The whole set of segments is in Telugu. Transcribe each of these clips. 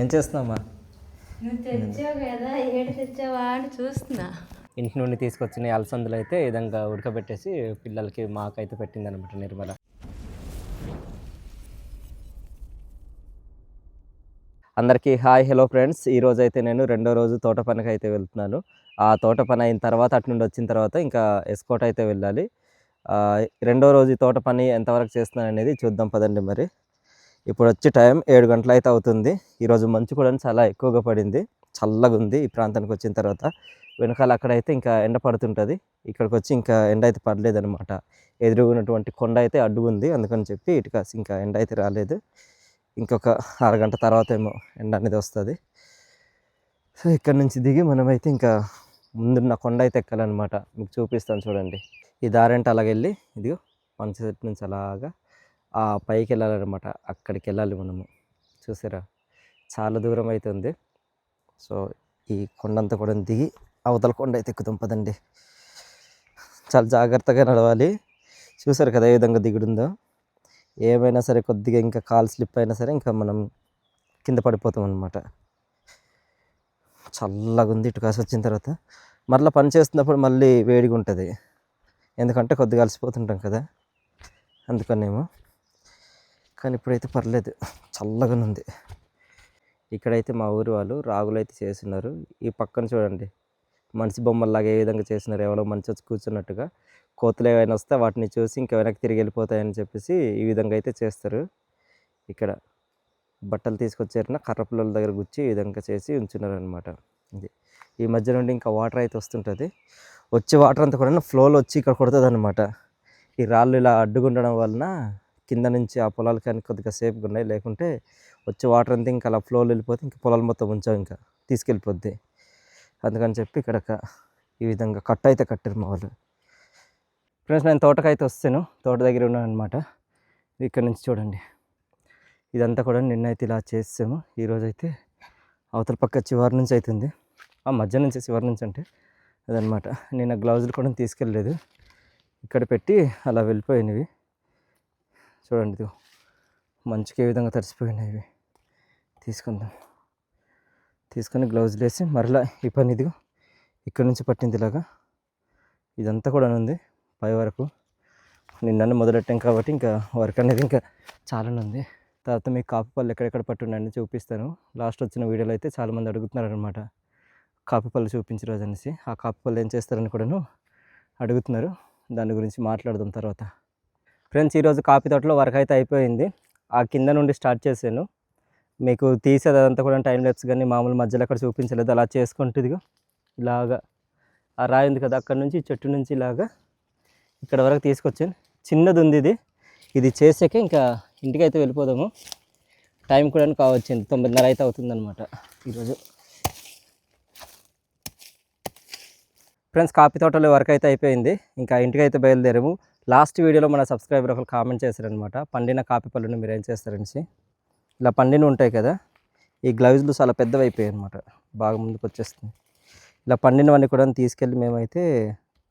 ఏం చేస్తున్నావమ్మా? నువ్వు తెచ్చావు కదా ఏడు తెచ్చావా అని చూస్తున్నా. ఇంటి నుండి తీసుకొచ్చిన అలసందులు అయితే ఈ విధంగా ఉడకబెట్టేసి పిల్లలకి మాకైతే పెట్టింది అనమాట నిర్మల. అందరికీ హాయ్ హలో ఫ్రెండ్స్. ఈ రోజు అయితే నేను రెండో రోజు తోట పనికి అయితే వెళ్తున్నాను. ఆ తోట పని అయిన తర్వాత అటు నుండి వచ్చిన తర్వాత ఇంకా ఎస్కోట్ అయితే వెళ్ళాలి. రెండో రోజు తోట పని ఎంతవరకు చేస్తున్నాను అనేది చూద్దాం పదండి మరి. ఇప్పుడు వచ్చి టైం ఏడు గంటలు అయితే అవుతుంది. ఈరోజు మంచు కూడా చాలా ఎక్కువగా పడింది. చల్లగా ఉంది ఈ ప్రాంతానికి వచ్చిన తర్వాత. వెనకాల అక్కడైతే ఇంకా ఎండ పడుతుంటుంది. ఇక్కడికి వచ్చి ఇంకా ఎండ అయితే పడలేదనమాట ఎదురుగున్నటువంటి కొండ అయితే అడ్డుగుంది. అందుకని చెప్పి ఇటు కాసి ఇంకా ఎండ అయితే రాలేదు. ఇంకొక అరగంట తర్వాత ఏమో ఎండ అనేది వస్తుంది. సో ఇక్కడ నుంచి దిగి మనమైతే ఇంకా ముందున్న కొండ అయితే ఎక్కాలన్నమాట. మీకు చూపిస్తాను చూడండి. ఈ దారి అంటే అలాగ వెళ్ళి ఇదిగో మంచి చెట్టు నుంచి అలాగా ఆ పైకి వెళ్ళాలన్నమాట అక్కడికి వెళ్ళాలి మనము. చూసారా? చాలా దూరం అయితే ఉంది సో ఈ కొండంతా కూడా దిగి అవతల కొండ అయితే ఎక్కుతాం పదండి. చాలా జాగ్రత్తగా నడవాలి. చూసారు కదా ఏ విధంగా దిగుడుందో? ఏమైనా సరే కొద్దిగా ఇంకా కాలు స్లిప్ అయినా సరే ఇంకా మనం కింద పడిపోతాం అనమాట చల్లగా ఉంది. ఇటు కాసి వచ్చిన తర్వాత మరలా పని చేస్తున్నప్పుడు మళ్ళీ వేడిగా ఉంటుంది ఎందుకంటే కొద్దిగా అలసిపోతుంటాం కదా. అందుకనేమో కానీ ఇప్పుడైతే పర్లేదు. చల్లగానుంది. ఇక్కడైతే మా ఊరి వాళ్ళు రాగులు అయితే చేస్తున్నారు. ఈ పక్కన చూడండి. మనిషి బొమ్మల్లాగా ఏ విధంగా చేసినారు ఎవరో మంచి వచ్చి కూర్చున్నట్టుగా. కోతులు ఏవైనా వస్తే వాటిని చూసి ఇంకా వెనక్కి తిరిగి వెళ్ళిపోతాయని చెప్పేసి ఈ విధంగా అయితే చేస్తారు. ఇక్కడ బట్టలు తీసుకొచ్చారిన కర్ర పిల్లల దగ్గర గుచ్చి ఈ విధంగా చేసి ఉంచున్నారు అనమాట ఇది. ఈ మధ్య నుండి ఇంకా వాటర్ అయితే వస్తుంటుంది. వచ్చే వాటర్ అంతా కూడా ఫ్లోలో వచ్చి ఇక్కడ కొడుతుంది అనమాట ఈ రాళ్ళు ఇలా అడ్డుగుండడం వలన కింద నుంచి ఆ పొలాలు కానీ కొద్దిగా సేఫ్గా ఉన్నాయి. లేకుంటే వచ్చే వాటర్ అంతా ఇంకా అలా ఫ్లోలో వెళ్ళిపోతే ఇంకా పొలాలు మొత్తం ఉంచాం ఇంకా తీసుకెళ్ళిపోద్ది. అందుకని చెప్పి ఇక్కడ ఈ విధంగా కట్ అయితే కట్టారు మా వాళ్ళు. ఫ్రెండ్స్ నేను తోటకైతే వస్తాను. తోట దగ్గర ఉన్నాను అనమాట ఇక్కడ నుంచి చూడండి. ఇదంతా కూడా నిన్న అయితే ఇలా చేసాము. ఈరోజు అయితే అవతల పక్క చివరి నుంచి అవుతుంది ఆ మధ్య నుంచి చివరి నుంచి అంటే అదనమాట నేను గ్లౌజులు కూడా తీసుకెళ్ళలేదు. ఇక్కడ పెట్టి అలా వెళ్ళిపోయినవి. చూడండి ఇదిగో. మంచుకి ఏ విధంగా తడిసిపోయినాయి ఇవి. తీసుకుందాం. తీసుకొని గ్లౌజులు వేసి మరలా ఈ పని ఇదిగో. ఇక్కడ నుంచి పట్టింది ఇలాగా. ఇదంతా కూడా ఉంది పై వరకు. నిన్న మొదలెట్టాం కాబట్టి ఇంకా వర్క్ అనేది ఇంకా చాలానే ఉంది. తర్వాత మీకు కాపు పళ్ళు ఎక్కడెక్కడ పట్టున్నాయని చూపిస్తాను. లాస్ట్ వచ్చిన వీడియోలో అయితే చాలామంది అడుగుతున్నారు అనమాట కాపీ పళ్ళు చూపించరు అనేసి ఆ కాపు పళ్ళు ఏం చేస్తారని కూడాను అడుగుతున్నారు. దాని గురించి మాట్లాడదాం తర్వాత. ఫ్రెండ్స్ ఈరోజు కాఫీ తోటలో వర్క్ అయితే అయిపోయింది. ఆ కింద నుండి స్టార్ట్ చేశాను. మీకు తీసేది అదంతా కూడా టైం లెప్స్ కానీ మామూలు మధ్యలో అక్కడ చూపించలేదు. అలా చేసుకుంటుందిగా ఇలాగా. ఆ రాయి ఉంది కదా అక్కడ నుంచి చెట్టు నుంచి ఇలాగా ఇక్కడ వరకు తీసుకొచ్చాను. చిన్నది ఉంది ఇది. ఇది చేసాక ఇంకా ఇంటికి అయితే వెళ్ళిపోదాము. టైం కూడా కావచ్చింది. తొమ్మిదిన్నర అయితే అవుతుందన్నమాట ఈరోజు. ఫ్రెండ్స్ కాఫీ తోటలో వర్క్ అయితే అయిపోయింది. ఇంకా ఇంటికి అయితే బయలుదేరాము. లాస్ట్ వీడియోలో మన సబ్స్క్రైబర్ ఒకరు కామెంట్ చేశారనమాట పండిన కాపీ పళ్ళుని మీరు ఏం చేస్తారనేసి ఇలా పండిన ఉంటాయి కదా ఈ గ్లౌజులు చాలా పెద్దవి అయిపోయాయి అనమాట బాగా ముందుకు వచ్చేస్తుంది ఇలా పండినవన్నీ కూడా తీసుకెళ్ళి మేమైతే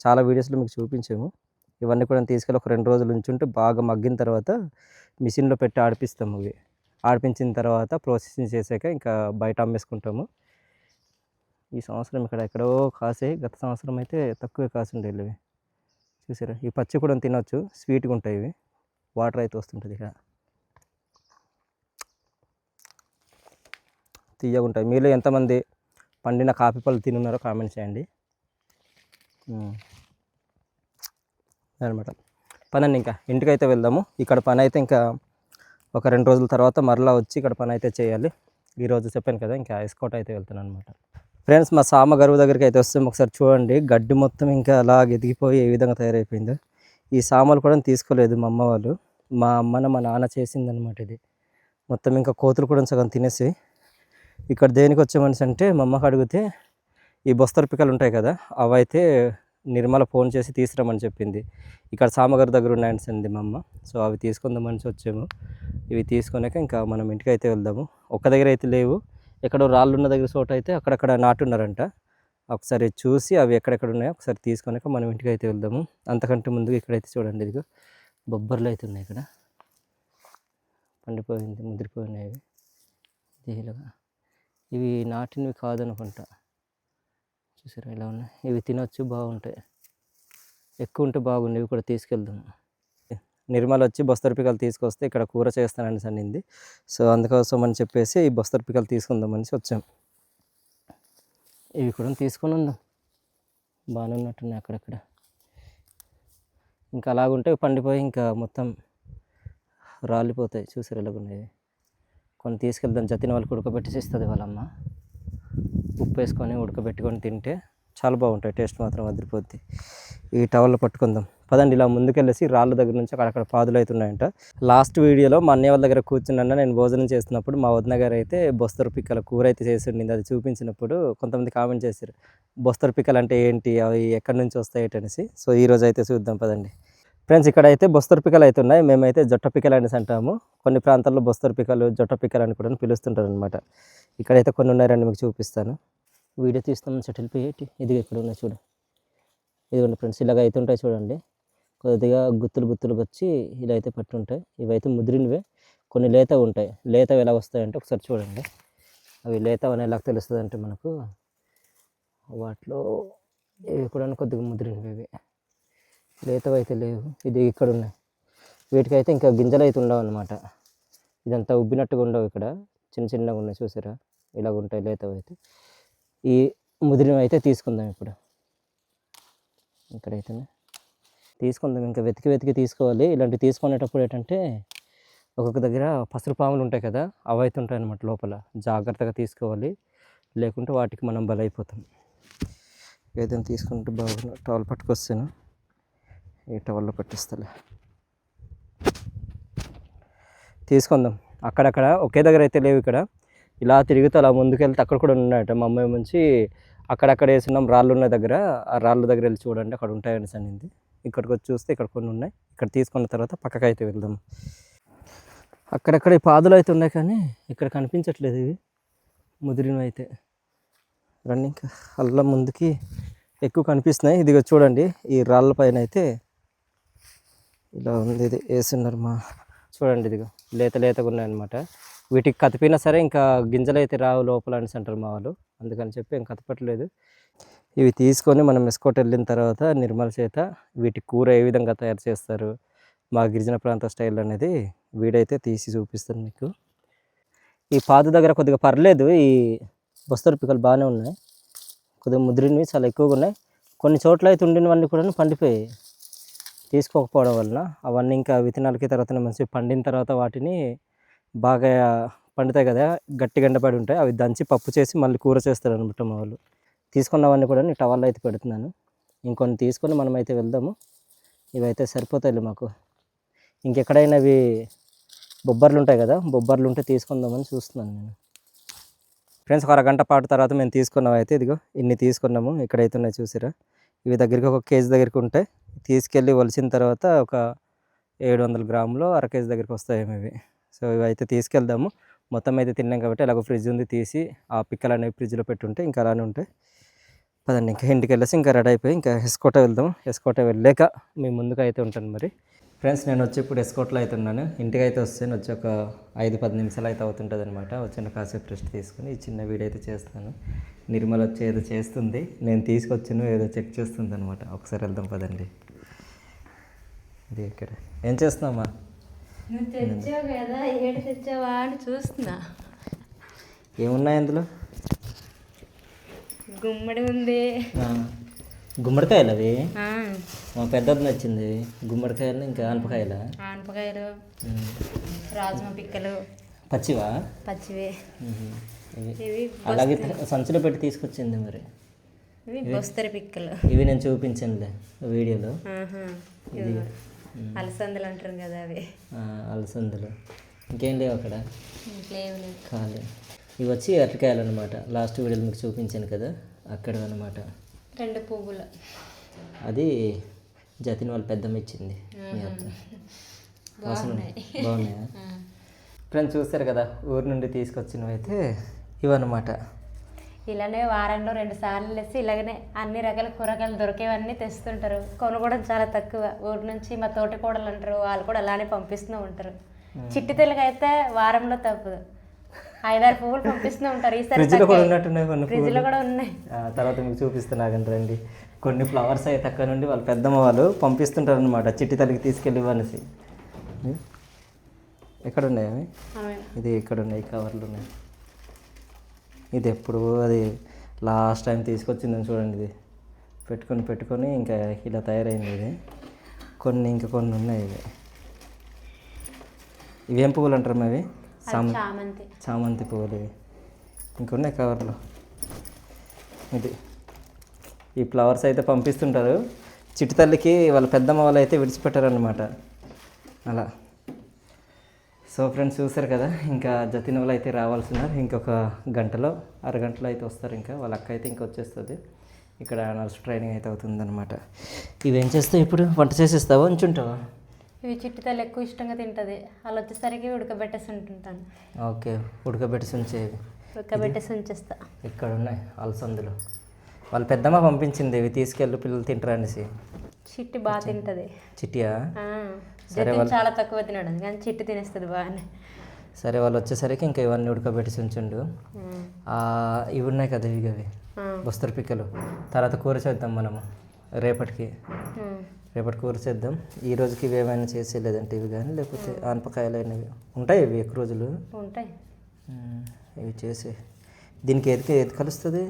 చాలా వీడియోస్లో మీకు చూపించాము. ఇవన్నీ కూడా తీసుకెళ్ళి ఒక రెండు రోజులు ఉంచుంటే బాగా మగ్గిన తర్వాత మిషన్లో పెట్టి ఆడిపిస్తాము ఇవి ఆడిపించిన తర్వాత ప్రాసెసింగ్ చేశాక ఇంకా బయట అమ్మేసుకుంటాము. ఈ సంవత్సరం ఇక్కడ ఎక్కడో కాసే గత సంవత్సరం అయితే తక్కువే కాసి ఇవి చూసారా? ఈ పచ్చి కూడా తినొచ్చు. స్వీట్గా ఉంటాయి ఇవి. వాటర్ అయితే వస్తుంటుంది ఇక్కడ. తీయగా ఉంటాయి. మీలో ఎంతమంది పండిన కాఫీ పళ్ళు తినున్నారో కామెంట్ చేయండి. అనమాట పనండి ఇంకా. ఇంటికి అయితే వెళ్దాము. ఇక్కడ పని అయితే ఇంకా ఒక రెండు రోజుల తర్వాత మరలా వచ్చి ఇక్కడ పని అయితే చేయాలి ఈరోజు చెప్పాను కదా ఇంకా ఎస్కోట్ అయితే వెళ్తాను అనమాట ఫ్రెండ్స్ మా సామ గరువు దగ్గరికి అయితే వస్తే ఒకసారి చూడండి. గడ్డి మొత్తం ఇంకా అలా ఎదిగిపోయి ఏ విధంగా తయారైపోయిందో. ఈ సామాన్లు కూడా తీసుకోలేదు మా అమ్మ వాళ్ళు. మా అమ్మన మా నాన్న చేసిందనమాట ఇది. మొత్తం ఇంకా కోతులు కూడా సగం తినేసి. ఇక్కడ దేనికి వచ్చామని అంటే మా అమ్మకి అడిగితే ఈ బొస్తరు పిక్కలు ఉంటాయి కదా అవైతే నిర్మల ఫోన్ చేసి తీసుకురామని చెప్పింది. ఇక్కడ సామగారి దగ్గర ఉన్నాయని మా అమ్మ. సో అవి తీసుకుందామని వచ్చాము. ఇవి తీసుకున్నాక ఇంకా మనం ఇంటికి అయితే వెళ్దాము. ఒక్క దగ్గర అయితే లేవు. ఎక్కడో రాళ్ళు ఉన్న దగ్గర చోట అయితే అక్కడక్కడ నాటున్నారంట ఒకసారి చూసి అవి ఎక్కడెక్కడ ఉన్నాయో ఒకసారి తీసుకొని మనం ఇంటికి అయితే వెళ్దాము. అంతకంటే ముందు ఇక్కడైతే చూడండి ఇదిగో. బొబ్బర్లు అయితే ఉన్నాయి ఇక్కడ. పండిపోయింది ముదిరిపోయినాయి ఇవి ఇవి నాటినవి కాదనుకుంటా. చూసారా ఇలా ఉన్నాయి. ఇవి తినొచ్చు బాగుంటాయి. ఎక్కువ ఉంటే బాగుండేవి కూడా తీసుకెళ్దాము నిర్మల్ వచ్చి బస్తర్ పికలు తీసుకొస్తే ఇక్కడ కూర చేస్తానని అనింది సో అందుకోసం అని చెప్పేసి ఈ బస్తర్ పికలు తీసుకుందామని వచ్చాం. ఇవి కూడా తీసుకొని ఉందాం. బాగానే ఉన్నట్టున్నాయి అక్కడక్కడ. ఇంకా అలాగుంటే పండిపోయి ఇంకా మొత్తం రాలిపోతాయి. చూసారు ఎలాగున్నాయి కొన్ని తీసుకెళ్దాం. జతిన వాళ్ళకి ఉడకబెట్టేసి ఇస్తుంది వాళ్ళమ్మ. ఉప్పు వేసుకొని ఉడకబెట్టుకొని తింటే చాలా బాగుంటాయి. టేస్ట్ మాత్రం అదిరిపోద్ది. ఈ టవల్లో పట్టుకుందాం. పదండి ఇలా ముందుకెళ్ళేసి రాళ్ళ దగ్గర నుంచి అక్కడక్కడ పాదులు అవుతున్నాయంట లాస్ట్ వీడియోలో మా అన్నయ్య వాళ్ళ దగ్గర కూర్చున్నా నేను భోజనం చేస్తున్నప్పుడు మా వదిన గారు అయితే బొస్తరు పిక్కల కూర అయితే చేసిండింది అది చూపించినప్పుడు కొంతమంది కామెంట్ చేశారు బొస్తరు పిక్కలు అంటే ఏంటి? అవి ఎక్కడి నుంచి వస్తాయి అనేసి. సో ఈ రోజు అయితే చూద్దాం పదండి. ఫ్రెండ్స్ ఇక్కడ అయితే బొస్తరు పిక్కలు అయితే ఉన్నాయి. మేమైతే జొట్ట పిక్కలు అనేసి అంటాము. కొన్ని ప్రాంతాల్లో బొస్తరు పిక్కలు జొట్ట పిక్కలు అని కూడా పిలుస్తుంటారు అనమాట ఇక్కడైతే కొన్ని ఉన్నాయని మీకు చూపిస్తాను. వీడియో తీస్తామని సెటిల్ పోయేటి ఇది ఇక్కడ ఉన్నాయి చూడండి ఇదిగోండి ఫ్రెండ్స్ ఇలాగ అయితే ఉంటాయి చూడండి. కొద్దిగా గుత్తులు గుత్తులు వచ్చి ఇలా అయితే పట్టుంటాయి. ఇవైతే ముదిరినవే. కొన్ని లేత ఉంటాయి. లేతవి ఎలా వస్తాయంటే ఒకసారి చూడండి. అవి లేత అని ఎలా తెలుస్తుంది అంటే మనకు. వాటిలో ఇవి కూడా కొద్దిగా ముదిరినవి ఇవి. లేతవి అయితే లేవు. ఇది ఇక్కడ ఉన్నాయి. వీటికైతే ఇంకా గింజలు అయితే ఉండవు అనమాట ఇదంతా ఉబ్బినట్టుగా ఉండవు ఇక్కడ. చిన్న చిన్నగా ఉన్నాయి చూసారా? ఇలాగ ఉంటాయి లేతవి అయితే ఈ ముదిరినవి అయితే తీసుకుందాం ఇప్పుడు. ఇక్కడైతేనే. తీసుకుందాం. ఇంకా వెతికి వెతికి తీసుకోవాలి. ఇలాంటివి తీసుకునేటప్పుడు ఏంటంటే ఒక్కొక్క దగ్గర పసరు పాములు ఉంటాయి కదా అవి అయితే ఉంటాయి అన్నమాట లోపల. జాగ్రత్తగా తీసుకోవాలి. లేకుంటే వాటికి మనం బలైపోతాం. ఏదైనా తీసుకుంటే బాగున్నా టవల్ పట్టుకొస్తాను ఈ టవల్లో పట్టిస్తలే తీసుకుందాం. అక్కడక్కడ ఒకే దగ్గర అయితే లేవు ఇక్కడ. ఇలా తిరుగుతూ అలా ముందుకెళ్తే అక్కడ కూడా ఉన్నాయట మా అమ్మాయి నుంచి అక్కడక్కడ వేసినాం రాళ్ళు ఉన్న దగ్గర. ఆ రాళ్ళ దగ్గర వెళ్ళి చూడండి. అక్కడ ఉంటాయని అనింది ఇక్కడికి వచ్చి చూస్తే ఇక్కడ కొన్ని ఉన్నాయి. ఇక్కడ తీసుకున్న తర్వాత పక్కకైతే అయితే వెళ్దాం. అక్కడక్కడ పాదులు అయితే ఉన్నాయి కానీ ఇక్కడ కనిపించట్లేదు ఇవి. ముదిరినవి అయితే. రండి ఇంకా అల్ల ముందుకి ఎక్కువ కనిపిస్తున్నాయి. ఇదిగో చూడండి ఈ రాళ్ళ పైన అయితే ఇలా ఉంది ఇది. వేసున్నారు మా చూడండి ఇదిగో లేత లేతగా ఉన్నాయన్నమాట. వీటికి కతిపినా సరే ఇంకా గింజలు అయితే రావు లోపల అనేసి అంటారు మా వాళ్ళు. అందుకని చెప్పి ఇంకా కతపట్లేదు ఇవి తీసుకొని మనం ఎస్కోట్ వెళ్ళిన తర్వాత నిర్మల చేత వీటి కూర ఏ విధంగా తయారు చేస్తారు మా గిరిజన ప్రాంత స్టైల్ అనేది వీడైతే తీసి చూపిస్తాను మీకు. ఈ పాదు దగ్గర కొద్దిగా పర్లేదు ఈ బస్తరు పిక్కలు బాగానే ఉన్నాయి. కొద్దిగా ముదిరినవి చాలా ఎక్కువగా ఉన్నాయి. కొన్ని చోట్ల అయితే ఉండినవన్నీ కూడా పండిపోయాయి. తీసుకోకపోవడం వలన అవన్నీ ఇంకా విత్తనాలకి తర్వాత మంచిగా పండిన తర్వాత వాటిని బాగా పండుతాయి కదా గట్టి గండపడి ఉంటాయి. అవి దంచి పప్పు చేసి మళ్ళీ కూర చేస్తారు అనమాట మా వాళ్ళు. తీసుకున్నవన్నీ కూడా నేను టవల్లో అయితే పెడుతున్నాను. ఇంకొన్ని తీసుకొని మనం అయితే వెళ్దాము. ఇవైతే సరిపోతాయి మాకు. ఇంకెక్కడైనా ఇవి బొబ్బర్లు ఉంటాయి కదా బొబ్బర్లు ఉంటే తీసుకుందామని చూస్తున్నాను నేను. ఫ్రెండ్స్ ఒక అరగంట పాటు తర్వాత మేము తీసుకున్నాం అయితే ఇదిగో ఇన్ని తీసుకున్నాము. ఇక్కడైతే ఉన్నాయి చూసిరా. ఇవి దగ్గరికి ఒక కేజీ దగ్గరికి ఉంటాయి తీసుకెళ్ళి ఒలిచిన తర్వాత ఒక ఏడు వందల గ్రాములు అర కేజీ దగ్గరికి వస్తాయేమో ఇవి. సో ఇవి అయితే తీసుకెళ్దాము. మొత్తం అయితే తిన్నాం కాబట్టి అలాగ ఫ్రిడ్జ్ ఉంది తీసి ఆ పిక్కలు అనేవి ఫ్రిడ్జ్లో పెట్టుంటే ఇంకా అలానే ఉంటాయి. పదండి ఇంకా ఇంటికి వెళ్ళేసి ఇంకా రెడీ అయిపోయి ఇంకా ఎస్కోట వెళ్దాం. ఎస్కోట వెళ్ళాక మీ ముందుకు అయితే ఉంటాను మరి. ఫ్రెండ్స్ నేను వచ్చి ఇప్పుడు ఎస్కోట్లో అయితే ఉన్నాను. ఇంటికి అయితే వస్తాను. వచ్చి ఒక ఐదు పది నిమిషాలు అయితే అవుతుంటుంది అనమాట వచ్చిన కాసేపు రెస్ట్ తీసుకుని ఈ చిన్న వీడియో అయితే చేస్తాను. నిర్మల్ వచ్చి ఏదో చేస్తుంది. నేను తీసుకొచ్చాను ఏదో చెక్ చేస్తుంది అనమాట ఒకసారి వెళ్దాం పదండి. ఇది ఇక్కడ. ఏం చేస్తున్నామా నువ్వు తెచ్చావు కదా ఏడు తెచ్చావా అని చూస్తున్నా. ఏమున్నాయి అందులో? గుమ్మడి ఉంది. గుమ్మడికాయలు అవి? మా పెద్దది నచ్చింది. గుమ్మడికాయలు ఇంకా ఆనపకాయల? ఆనపకాయలు రాజమ పిక్కలు. పచ్చివా? పచ్చివి. అలాగే సంచులో పెట్టి తీసుకొచ్చింది మరి. బొస్తరి పిక్కలు. ఇవి నేను చూపించానులే వీడియోలో. అలసందలు అంటారు కదా అవి. అలసందలు. ఇంకేం లేవు అక్కడ? ఖాళీ. ఇవి వచ్చి అరటికాయలు అనమాట లాస్ట్ వీడియోలో మీకు చూపించాను కదా అక్కడ అనమాట రెండు పువ్వులు. అది జతిన్ వాళ్ళ పెద్దమ్మ ఇచ్చింది. మీ అత్త. వాసన బాగున్నాయా. ఫ్రెండ్స్ చూస్తారు కదా ఊరు నుండి తీసుకొచ్చినవి అయితే ఇవన్నమాట. ఇలానే వారంలో రెండు సార్లు లేసి ఇలాగనే అన్ని రకాల కూరగాయలు దొరికేవన్నీ తెస్తుంటారు. కొనుక్కోవడం చాలా తక్కువ. ఊరు నుంచి మా తోటి కోడలు అంటారు వాళ్ళు కూడా అలానే పంపిస్తూ ఉంటారు. చిట్టి తెలుగు అయితే వారంలో తప్పదు. ఐదారు పువ్వులు పంపిస్తూ ఉంటారు. ఈసారి ఫ్రిడ్జ్లో కూడా ఉన్నట్టున్నాయి కొన్ని ఫ్రిడ్జ్లో కూడా ఉన్నాయి. తర్వాత మీకు చూపిస్తాను ఆగండి రండి. కొన్ని ఫ్లవర్స్ అయితే అక్కడ నుండి వాళ్ళ పెద్దమ్మ వాళ్ళు పంపిస్తుంటారు అనమాట చిట్టి తల్లికి తీసుకెళ్ళి ఇవ్వనేసి? ఎక్కడ ఉన్నాయి అవి. ఇది ఇక్కడ ఉన్నాయి కవర్లు ఉన్నాయి. ఇది ఎప్పుడు అది లాస్ట్ టైం తీసుకొచ్చిందని చూడండి ఇది. పెట్టుకొని పెట్టుకొని ఇంకా ఇలా తయారైంది ఇది. కొన్ని ఇంకా కొన్ని ఉన్నాయి ఇవి. ఇవేం పువ్వులు అంటారు అవి? చామంతి. చామంతి పువ్వులు ఇంకొన్నాయి కవర్లో. ఇది. ఈ ఫ్లవర్స్ అయితే పంపిస్తుంటారు. చిట్టి తల్లికి వాళ్ళ పెద్దమ్మ వాళ్ళు అయితే విడిచిపెట్టారనమాట అలా. సో ఫ్రెండ్స్ చూసారు కదా ఇంకా జతిన్ వాళ్ళు అయితే రావాల్సి ఉన్నారు ఇంకొక గంటలో అరగంటలో అయితే వస్తారు ఇంకా. వాళ్ళ అక్క అయితే ఇంకా వచ్చేస్తుంది. ఇక్కడ నర్స్ ట్రైనింగ్ అయితే అవుతుందన్నమాట. ఇవేం చేస్తావు ఇప్పుడు? వంట చేసేస్తావా? ఉంచుంటావా? ఇవి చిట్టి తల్లి ఎక్కువ ఇష్టంగా తింటది. వాళ్ళు వచ్చేసరికి ఉడకబెట్టేసి ఉంటుంటాను. ఓకే ఉడకబెట్టి ఉంచేవి ఉడకబెట్టేసి ఉంచేస్తా. ఇక్కడ ఉన్నాయి అలసందులు వాళ్ళ పెద్దమ్మ పంపించింది ఇవి తీసుకెళ్ళి పిల్లలు తింటారు అనేసి. చిట్టి బాగా తింటది. చిట్టియా? జతిన్ చాలా తక్కువ తినడం కానీ చిట్టి తినేస్తుంది బాగానే. సరే వాళ్ళు వచ్చేసరికి ఇంకా ఇవన్నీ ఉడకబెట్టి ఉంచుండు. ఇవి ఉన్నాయి కదా ఇవి అవి. బస్తరు పిక్కలు. తర్వాత కూర చేద్దాం మనము రేపటికి. రేపటి కూర చేద్దాం. ఈ రోజుకి ఇవి ఏమైనా చేసే లేదంటే ఇవి కానీ లేకపోతే ఆనపకాయలు అయినవి. ఉంటాయి ఇవి ఎక్కువ రోజులు? ఉంటాయి. ఇవి చేసి. దీనికి ఏది ఏది కలుస్తుంది?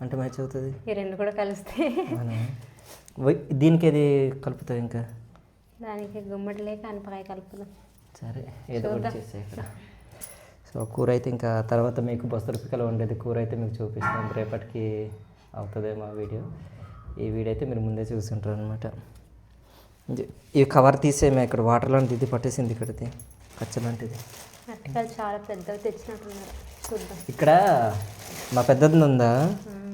అంటే మ్యాచ్ అవుతుంది ఈ రెండు కూడా కలిస్తే అవునా? వై- దీనికి ఏది కలుపుతావు ఇంకా? దానికి గుమ్మడి లేక అనపకాయ కలుపుదాం. సరే ఏదో ఒకటి చేసే ఇక్కడ. సో కూర అయితే ఇంకా తర్వాత మీకు బస్తరు పిక్కలు ఉండేది కూర అయితే మీకు చూపిస్తాం. రేపటికి అవుతుందేమో వీడియో. ఈ వీడియో అయితే మీరు ముందే చూస్తుంటారు అనమాట ఈ కవర్ తీసేమే ఇక్కడ వాటర్ లాంటిది ఇది పట్టేసింది ఇక్కడిది. కచ్చ లాంటిది చాలా తెచ్చినట్టున్నారు. చూద్దాం. ఇక్కడ మా పెద్దది ఉందా?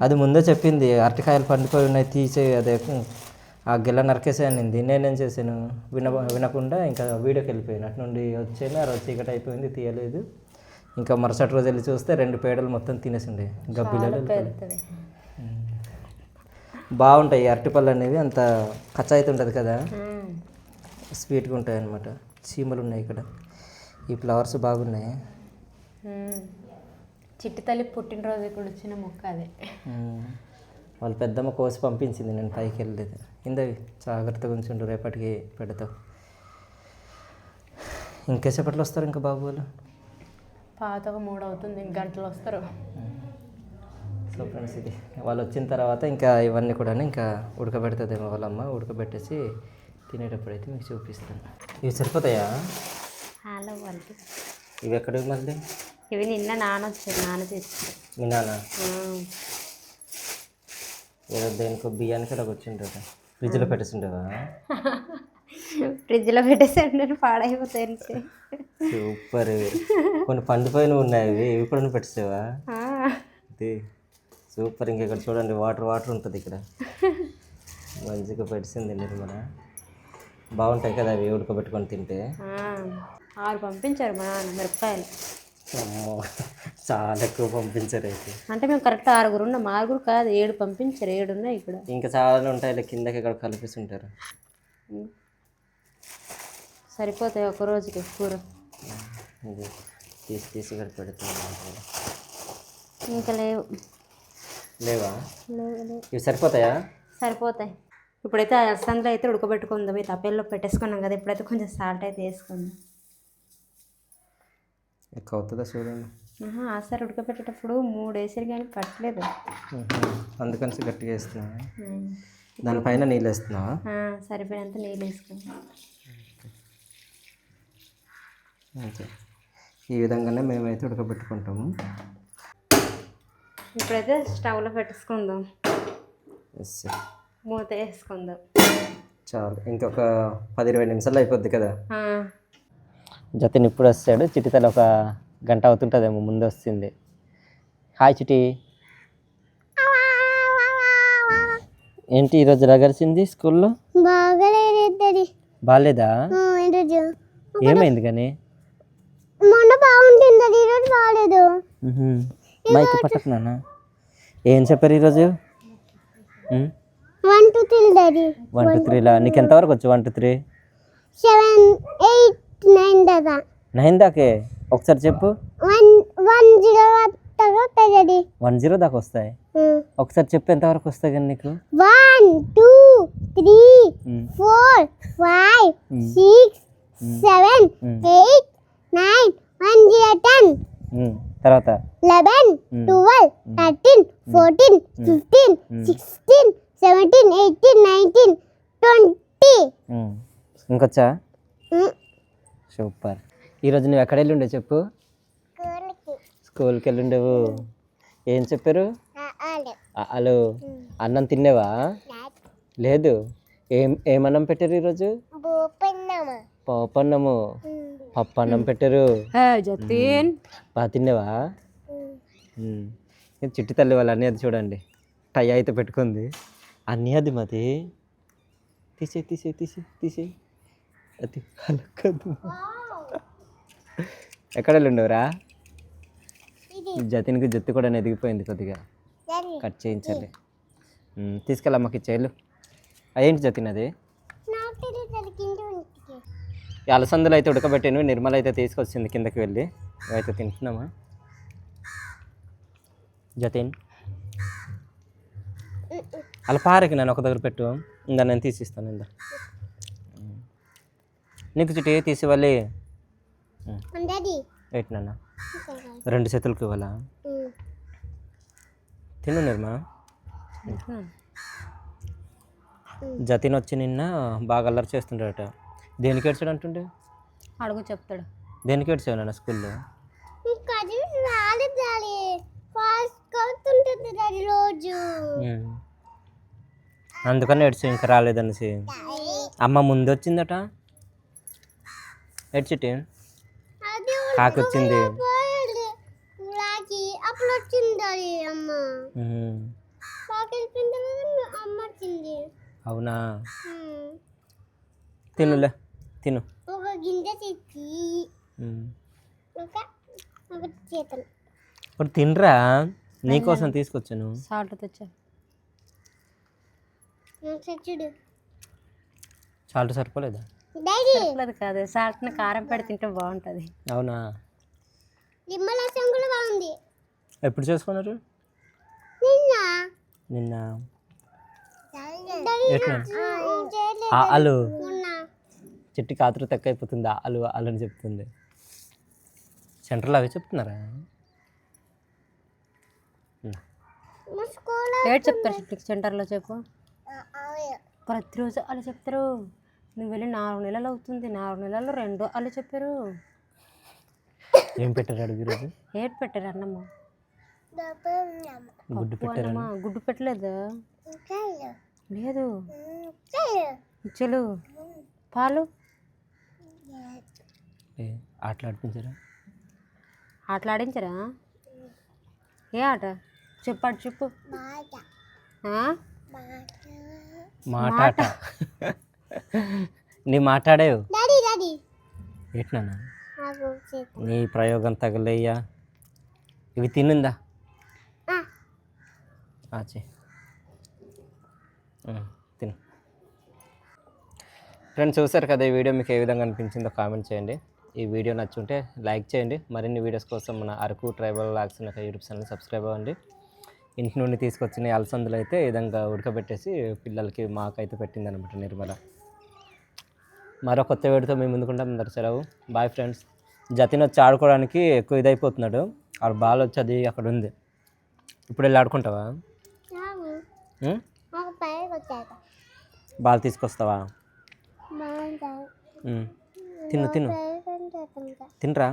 అది ముందే చెప్పింది అరటికాయలు పండిపోయి ఉన్నాయి తీసే అదే ఆ గిల్ల నరికేసే అనింది నేనేం చేశాను. విన వినకుండా ఇంకా వీడియోకి వెళ్ళిపోయాను. అటు నుండి వచ్చాను ఆ రోజు చీకటి అయిపోయింది తీయలేదు. ఇంకా మరుసటి రోజు వెళ్ళి చూస్తే రెండు పేడలు మొత్తం తినేసిండే. గబ్బిలలో పెద్దది బాగుంటాయి. అరటిపళ్ళు అనేవి అంత కచ్చ అయితే ఉంటుంది కదా. స్వీట్గా ఉంటాయి అన్నమాట చీమలు ఉన్నాయి ఇక్కడ. ఈ ఫ్లవర్స్ బాగున్నాయి. చిట్టి తల్లి పుట్టినరోజు ఇప్పుడు వచ్చిన మొక్క అదే. వాళ్ళ పెద్దమ్మ కోసి పంపించింది నేను పైకి వెళ్ళలేదు ఇందవి జాగ్రత్తగా ఉంచుండు రేపటికి పెడతావు. ఇంకేసేపట్లో వస్తారు ఇంకా బాబు వాళ్ళు? పాత ఒక మూడు అవుతుంది ఇంక గంటలు వస్తారు. సో ఫ్రెండ్స్ ఇది వాళ్ళు వచ్చిన తర్వాత ఇంకా ఇవన్నీ కూడా ఇంకా ఉడకబెడుతుందేమో వాళ్ళమ్మ. ఉడకబెట్టేసి తినేటప్పుడు అయితే మీకు చూపిస్తాను. ఇవి సరిపోతాయా? ఇవి ఎక్కడివి మళ్ళీ? ఇవి నిన్న నాన్న వచ్చారు నాన్న తీసుకున్నారు మీ నాన్న? ఏదో దేనికో బియ్యానికి ఇలా వచ్చిండేదా ఫ్రిడ్జ్లో పెట్టేసిండేవా? ఫ్రిడ్జ్లో పెట్టేసాడు పాడైపోతాయి సూపర్ కొన్ని పండిపోయినవి ఉన్నాయి ఇవి ఇవి కూడా పెట్టేసావా? ఇది సూపర్ ఇంకా ఇక్కడ చూడండి వాటర్ వాటర్ ఉంటుంది ఇక్కడ. మంచిగా పెట్టింది నిర్మల. బాగుంటాయి కదా అవి ఉడకబెట్టుకొని తింటే. ఆరు పంపించారు మా నాన్న మిరపకాయలు. అమ్మో చాలా ఎక్కువ పంపించారు అయితే. అంటే మేము కరెక్ట్ ఆరుగురు ఉన్నాం ఆరుగురు కాదు ఏడు పంపించారు ఏడు ఉన్నాయి ఇక్కడ. ఇంకా చాలా ఉంటాయి ఇలా కిందకి ఇక్కడ కలిపిస్తుంటారు. సరిపోతాయి ఒక రోజుకి కూర. తీసి తీసి ఇక్కడ పెడుతున్నాను ఇంకా లేవు. లేవా? ఇవి సరిపోతాయా? సరిపోతాయి. ఇప్పుడైతే అలసందలు అయితే ఉడకబెట్టుకుందాం. ఈ తప్పేల్లో పెట్టేసుకున్నాం కదా ఇప్పుడైతే కొంచెం సాల్ట్ అయితే వేసుకుందాం. ఎక్కువ అవుతుందా చూడండి ఆ సారి ఉడకబెట్టేటప్పుడు మూడు వేసారు కానీ పట్టలేదు. అందుకని గట్టిగా వేస్తున్నా. దానిపైన నీళ్ళు వేస్తున్నావా? సరిపోయినంత నీళ్ళు వేసుకుందాం. అంతే ఈ విధంగానే మేమైతే ఉడకబెట్టుకుంటాము. ఇప్పుడైతే స్టవ్లో పెట్టేసుకుందాం. మూత వేసుకుందాం. చాలు. ఇంకొక పది ఇరవై నిమిషాలు అయిపోద్ది కదా? ఆ, జతిన్ ఇప్పుడు వస్తాడు. చిటితల ఒక గంట అవుతుంటుందేమో ముందు వస్తుంది. హాయ్ చిటి ఏంటి ఈరోజు రగలిసింది స్కూల్లో? బాగలేదు ఏమైంది కానీ? మొన్న బాగుంటుంది ఈరోజు బాగాలేదు. మైక్ పట్టకు నాన్న. ఏం చెప్పారు ఈరోజు? One two three daddy one two త్రీలా నీకు ఎంతవరకు వచ్చు one two three seven eight nine దాకా. నైన్ దాకే? ఒకసారి చెప్పు. వన్ వన్ జీరో వస్తాగా వస్తాయి డాడీ వన్ జీరో దాకా వస్తాయి? ఒకసారి చెప్పు ఎంతవరకు వస్తాయి కానీ నీకు? One two three four five six seven eight nine one zero ten. తర్వాత? Eleven twelve thirteen fourteen fifteen. Sixteen seventeen eighteen nineteen twenty. ఇంకొచ్చా? Super. ఈరోజు నువ్వు ఎక్కడ వెళ్ళి ఉండే చెప్పు? స్కూల్కి. వెళ్ళి ఉండేవు ఏం చెప్పారు? హలో. అన్నం తిన్నావా? లేదు. ఏం ఏమన్నం పెట్టారు ఈరోజు? పప్పు అన్నము పప్పు అన్నం పెట్టారు జతీన్. బాగా తిన్నావా? చిట్టి తల్లి వాళ్ళ అన్నీ అది చూడండి. టై అయితే పెట్టుకుంది. అన్నీ అది మాది. తీసే తీసే తీసే తీసే. అది కలకదు. ఎక్కడ వెళ్ళిండవురా? జతిన్కి జుత్తు కూడా ఎదిగిపోయింది కొద్దిగా. కట్ చేయించాలి ఉమ్, తీసుకెళ్ళి అమ్మకి ఇచ్చేళ్ళు అదేంటి జతిన్ అది? ఈ అలసందులు అయితే ఉడకబెట్టాను నిర్మల అయితే తీసుకొచ్చింది కిందకి వెళ్ళి. అయితే తింటున్నామా? జతిన్. అలా పారకి నన్ను ఒక దగ్గర పెట్టు. ఇందా నేను తీసిస్తాను ఇందా. నీకు చుట్టూ తీసి ఇవ్వాలి డాడీ. వెయిట్ నాన్న? రెండు చేతులకు ఇవ్వాలా? తిను నిర్మా జతిన్ వచ్చి నిన్న బాగా అల్లరి చేస్తుంటాడట దేనికి ఏడ్చాడు అంటుండే? అడుగు చెప్తాడు. దేనికి ఏడ్చావు నాన్న స్కూల్లో రోజు. అందుకని ఏడ్చి ఇంకా రాలేదనేసి. అమ్మ ముందు వచ్చిందట? ఏడ్చిటి? అది కాకి వచ్చింది. అవునా. తినులే. తిను. ఒక గింజ తెచ్చి. ఒక ఒక చేతను ఇప్పుడు తినరా? నీకోసం తీసుకొచ్చాను సాల్ట్ తెచ్చా. చూడు. చాలు సరిపోలేదా? డాడీ! లేదు కాదు. సాల్ట్ని కారం పెడి తింటే బాగుంటుంది. అవునా? నిమ్మరసం కూడా బాగుంది. ఎప్పుడు చేసుకున్నారు? నిన్న. నిన్న. ఎట్లా? అలు చెట్టుకి ఆతురు తక్కువ అయిపోతుంది ఆ అలు అలు అని చెప్తుంది. సెంటర్లో అవి చెప్తున్నారా? ఉమ్. మా స్కూల్ ఏడు చెప్తారు చెట్టుకి? సెంటర్లో చెప్పు. ప్రతిరోజు అలా చెప్తారు. నువ్వు వెళ్ళి నాలుగు నెలలు అవుతుంది. నాలుగు నెలలు రెండు అలా చెప్పారు. ఏం పెట్టారు అడుగు ఈరోజు? ఏడు పెట్టారు అన్నమ్మ. గుడ్డు పప్పు పెట్టారు? అన్నమా గుడ్డు పెట్టలేదు. లేదు. ఇచ్చలు. పాలు? ఏ, ఆటలు ఆడిపించారా ఆటలాడించరా? ఏ ఆట? చెప్పాడు చెప్పు. ఆ? మాటాట నీ మాట్లాడేవు డాడీ డాడీ. ఎట్నా నీ ప్రయోగం తగలయ్యా. ఇవి తినుందా ఆ, ఆచి తిను. ఫ్రెండ్స్ చూసారు కదా ఈ వీడియో? మీకు ఏ విధంగా అనిపించిందో కామెంట్ చేయండి. ఈ వీడియో నచ్చుంటే లైక్ చేయండి. మరిన్ని వీడియోస్ కోసం మన అరకు ట్రైబల్ లాగ్స్ అనే యూట్యూబ్ ఛానల్ సబ్స్క్రైబ్ అవ్వండి. ఇంటి నుండి తీసుకొచ్చిన అలసందులు అయితే ఈ విధంగా ఉడకబెట్టేసి పిల్లలకి మాకైతే పెట్టింది అనమాట నిర్మల. మరో కొత్త వీడియోతో మేము ముందుకుంటాం దర్శరావు బాయ్ ఫ్రెండ్స్ జతిన్ వచ్చి ఆడుకోవడానికి ఎక్కువ ఇదైపోతున్నాడు. ఆడ బాల్ వచ్చి అది అక్కడ ఉంది. ఇప్పుడు వెళ్ళి ఆడుకుంటావా? బాల్ తీసుకొస్తావా. తిను తిను. తినరా.